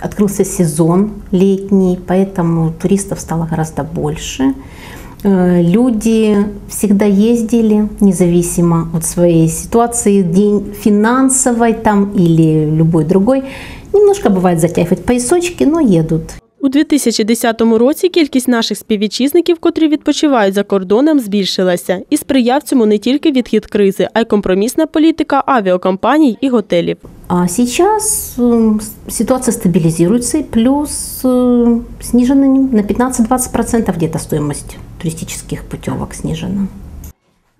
Открылся сезон летний, поэтому туристов стало гораздо больше. Э, Люди всегда ездили, независимо от своей ситуации, день финансовой там или любой другой. Немножко бывает затягивать поясочки, но едут. У 2010 році кількість наших співвітчизників, котрі відпочивають за кордоном, збільшилася. І сприяв цьому не тільки відхід кризи, а й компромісна політика авіакомпаній і готелів. А сейчас э, с- ситуация стабилизируется, плюс э, снижена на 15-20% где-то стоимость туристических путевок.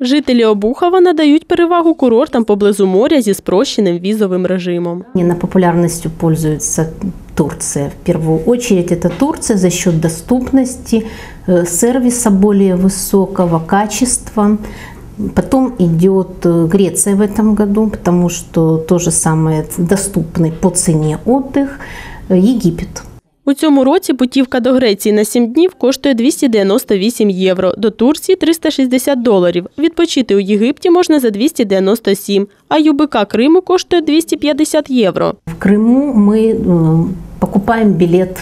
Жителі Обухова надають перевагу курортам поблизу моря зі спрощеним візовим режимом. На популярностью пользуется Турция. В первую очередь это Турция за счет доступности, э, сервиса более высокого качества. Потом идет э, Греция в этом году, потому что то же самое доступный по цене отдых. Э, Египет. У цьому році путівка до Греції на 7 днів коштує 298 євро, до Турції – 360 доларів. Відпочити у Єгипті можна за 297, а ЮБК Криму коштує 250 євро. В Крыму мы э, покупаем билет,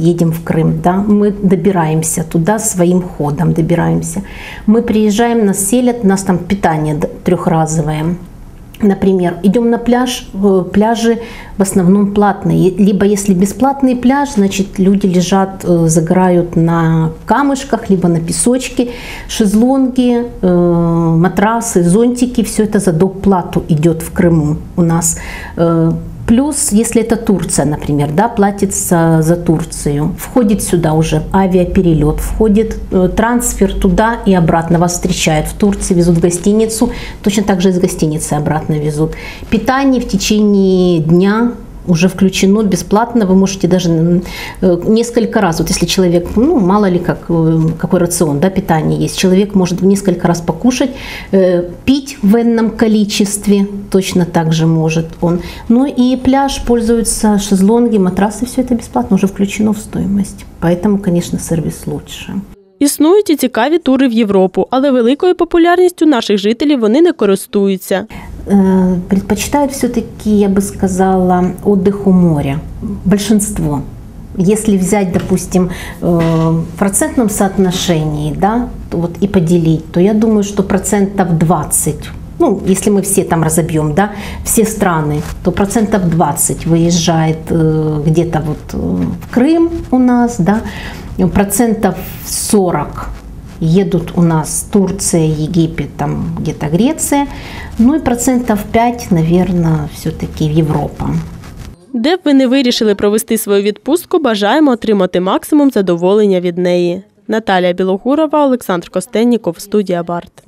едем в Крым, да, мы добираемся туда своим ходом, добираемся. Мы приезжаем, нас селят, у нас там питание д- трехразовое. Например, идем на пляж, э, пляжи в основном платные. Либо если бесплатный пляж, значит люди лежат, э, загорают на камышках, либо на песочке, шезлонги, э, матрасы, зонтики, все это за доплату идет в Крыму у нас. Плюс, если это Турция, например, да, платится за Турцию, входит сюда уже авиаперелет, входит э, трансфер туда и обратно. Вас встречают в Турции, везут в гостиницу, точно так же из гостиницы обратно везут. Питание в течение дня уже включено бесплатно, вы можете даже м, э, несколько раз, вот если человек, ну, мало ли как, э, какой рацион, да, питания есть, человек может несколько раз покушать, э, пить в энном количестве, точно так же может он. Ну и пляж пользуются шезлонги, матрасы, все это бесплатно, уже включено в стоимость. Поэтому, конечно, сервис лучше. Існують і цікаві тури в Європу, але великою популярністю наших жителів вони не користуються. Э, предпочитают все-таки, я бы сказала, отдых у моря. Большинство. Если взять, допустим, э, в процентном соотношении, да, вот и поделить, то я думаю, что процентов 20, ну, если мы все там разобьем, да, все страны, то процентов 20 выезжает э, где-то вот в Крым у нас, да, процентов 40 едут у нас Турция, Египет, там где-то Греция, ну и процентов 5, наверное, все-таки Европа. Де б ви не вирішили провести свою відпустку, бажаємо отримати максимум задоволення від неї. Наталія Білогурова, Олександр Костенніков, студія Барт.